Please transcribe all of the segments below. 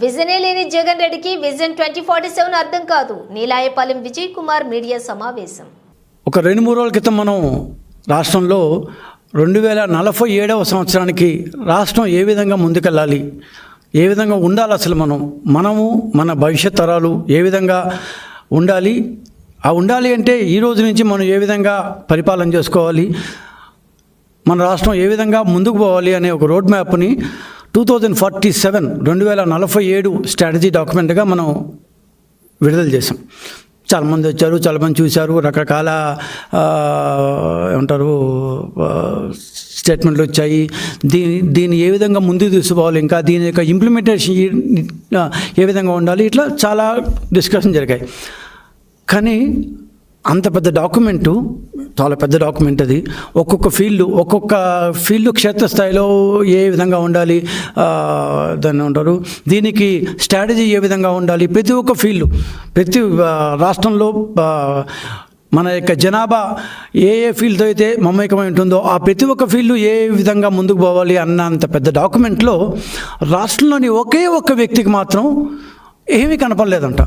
విజనే లేని జగన్ రెడ్డికి vision twenty forty seven అర్థం కాదు. నీలాయపాలెం విజయ్ కుమార్ మీడియా సమావేశం. ఒక రెండు మూడు రోజుల క్రితం మనం రాష్ట్రంలో రెండు వేల నలభై ఏడవ సంవత్సరానికి రాష్ట్రం ఏ విధంగా ముందుకెళ్ళాలి ఏ విధంగా ఉండాలి అసలు మనం మనము మన భవిష్యత్ తరాలు ఏ విధంగా ఉండాలి ఆ ఉండాలి అంటే ఈ రోజు నుంచి మనం ఏ విధంగా పరిపాలన చేసుకోవాలి మన రాష్ట్రం ఏ విధంగా ముందుకు పోవాలి అనే ఒక రోడ్ మ్యాప్ని టూ థౌజండ్ ఫార్టీ సెవెన్ రెండు వేల నలభై ఏడు స్ట్రాటజీ డాక్యుమెంట్గా మనం విడుదల చేసాం చాలామంది వచ్చారు చాలామంది చూశారు రకరకాల ఏమంటారు స్టేట్మెంట్లు వచ్చాయి. దీని దీన్ని ఏ విధంగా ముందుకు తీసుకోవాలి ఇంకా దీని యొక్క ఇంప్లిమెంటేషన్ ఏ విధంగా ఉండాలి ఇట్లా చాలా డిస్కషన్ జరిగాయి. కానీ అంత పెద్ద డాక్యుమెంటు చాలా పెద్ద డాక్యుమెంట్ అది. ఒక్కొక్క ఫీల్డ్ ఒక్కొక్క ఫీల్డ్ క్షేత్రస్థాయిలో ఏ విధంగా ఉండాలి దాన్ని ఉంటారు దీనికి స్ట్రాటజీ ఏ విధంగా ఉండాలి? ప్రతి ఒక్క ఫీల్డ్ ప్రతి రాష్ట్రంలో మన యొక్క జనాభా ఏ ఏ ఫీల్డ్తో అయితే మమేకమై ఉంటుందో ఆ ప్రతి ఒక్క ఫీల్డ్ ఏ విధంగా ముందుకు పోవాలి అన్న అంత పెద్ద డాక్యుమెంట్లో రాష్ట్రంలోని ఒకే ఒక్క వ్యక్తికి మాత్రం ఏమీ కనపడలేదంట.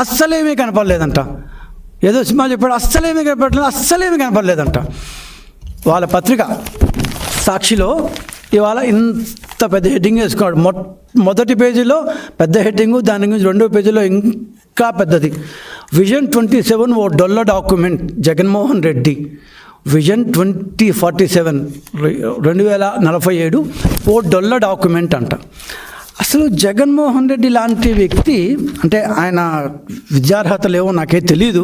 అస్సలేమీ కనపడలేదంట. ఏదో సినిమా చెప్పాడు అస్సలేమి కనపడలేదు అస్సలేమి కనపడలేదంట. వాళ్ళ పత్రిక సాక్షిలో ఇవాళ ఇంత పెద్ద హెడ్డింగ్ వేసుకున్నాడు మొ మొదటి పేజీలో పెద్ద హెడ్డింగు దాని గురించి రెండో పేజీలో ఇంకా పెద్దది. విజన్ ట్వంటీ సెవెన్ ఓ డొల్ల document Jaganmohan Reddy. Vision twenty forty seven రెండు వేల నలభై ఏడు ఓ డొల్ల డాక్యుమెంట్ అంట. అసలు జగన్మోహన్ రెడ్డి లాంటి వ్యక్తి అంటే ఆయన విద్యార్హతలు ఏవో నాకే తెలీదు.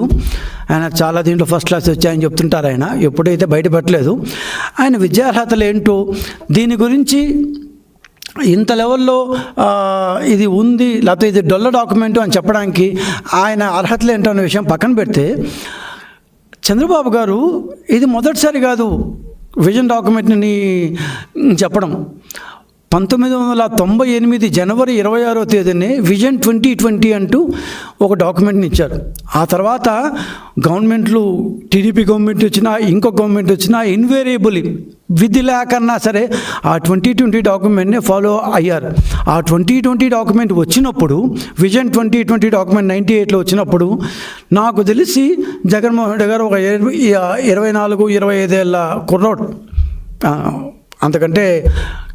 ఆయన చాలా దీంట్లో ఫస్ట్ క్లాస్ వచ్చాయని చెప్తుంటారు ఆయన. ఎప్పుడైతే బయటపెట్టలేదు ఆయన విద్యార్హతలు ఏంటో దీని గురించి ఇంత లెవెల్లో ఇది ఉంది లేకపోతే ఇది డొల్ల డాక్యుమెంట్ అని చెప్పడానికి ఆయన అర్హతలు ఏంటో అనే విషయం పక్కన పెడితే చంద్రబాబు గారు ఇది మొదటిసారి కాదు విజన్ డాక్యుమెంట్ని చెప్పడం. పంతొమ్మిది వందల తొంభై ఎనిమిది జనవరి ఇరవై ఆరో తేదీనే విజన్ ట్వంటీ ట్వంటీ అంటూ ఒక డాక్యుమెంట్ని ఇచ్చారు. ఆ తర్వాత గవర్నమెంట్లు టీడీపీ గవర్నమెంట్ వచ్చినా ఇంకో గవర్నమెంట్ వచ్చినా ఇన్వేరియబుల్లీ విధి లేకన్నా సరే ఆ ట్వంటీ ట్వంటీ డాక్యుమెంట్నే ఫాలో అయ్యారు. ఆ ట్వంటీ ట్వంటీ డాక్యుమెంట్ వచ్చినప్పుడు vision twenty twenty document ninety ఎయిట్లో వచ్చినప్పుడు నాకు తెలిసి జగన్మోహన్ రెడ్డి గారు ఒక ఇరవై నాలుగు ఇరవై ఐదేళ్ళ కుర్రోడ్. అంతకంటే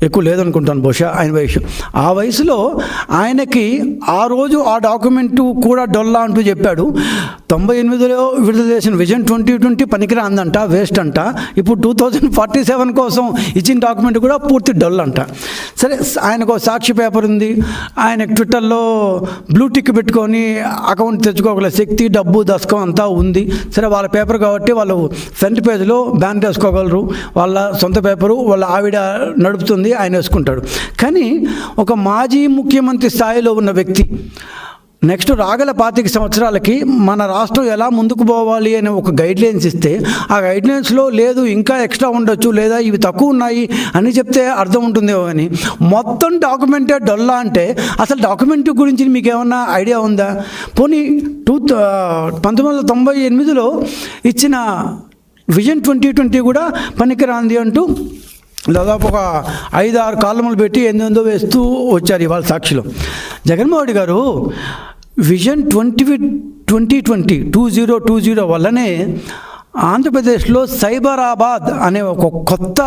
ఎక్కువ లేదనుకుంటాను బహుశా ఆయన వయసు. ఆ వయసులో ఆయనకి ఆ రోజు ఆ డాక్యుమెంటు కూడా డొల్లా అంటూ చెప్పాడు. తొంభై ఎనిమిదిలో విడుదల చేసిన విజన్ ట్వంటీ ట్వంటీ పనికిరా అందంట వేస్ట్ అంట ఇప్పుడు టూ థౌజండ్ ఫార్టీ సెవెన్ కోసం ఇచ్చిన డాక్యుమెంట్ కూడా పూర్తి డొల్ అంట సరే ఆయనకు ఒక సాక్షి పేపర్ ఉంది. ఆయన ట్విట్టర్లో బ్లూ టిక్ పెట్టుకొని అకౌంట్ తెచ్చుకోగల శక్తి డబ్బు దశకం అంతా ఉంది. సరే వాళ్ళ పేపర్ కాబట్టి వాళ్ళు ఫ్రంట్ పేజ్లో బ్యాన్ చేసుకోగలరు. వాళ్ళ సొంత పేపరు వాళ్ళ ఆవిడ నడుపుతుంది ఆయన వేసుకుంటాడు. కానీ ఒక మాజీ ముఖ్యమంత్రి స్థాయిలో ఉన్న వ్యక్తి నెక్స్ట్ రాగల పాతిక సంవత్సరాలకి మన రాష్ట్రం ఎలా ముందుకు పోవాలి అనే ఒక గైడ్లైన్స్ ఇస్తే ఆ గైడ్లైన్స్లో లేదు ఇంకా ఎక్స్ట్రా ఉండొచ్చు లేదా ఇవి తక్కువ ఉన్నాయి అని చెప్తే అర్థం ఉంటుందేమో అని. మొత్తం డాక్యుమెంటే డొల్లా అంటే అసలు డాక్యుమెంట్ గురించి మీకు ఏమన్నా ఐడియా ఉందా? పోనీ టూ పంతొమ్మిది వందల తొంభై ఎనిమిదిలో ఇచ్చిన విజన్ ట్వంటీ ట్వంటీ కూడా పనికిరాంది అంటూ దాదాపు ఒక ఐదు ఆరు కాలములు పెట్టి ఎందెందో వేస్తూ వచ్చారు ఇవాళ సాక్షిలో. జగన్మోహన్ గారు vision twenty twenty twenty two zero two zero వల్లనే ఆంధ్రప్రదేశ్లో సైబరాబాద్ అనే ఒక కొత్త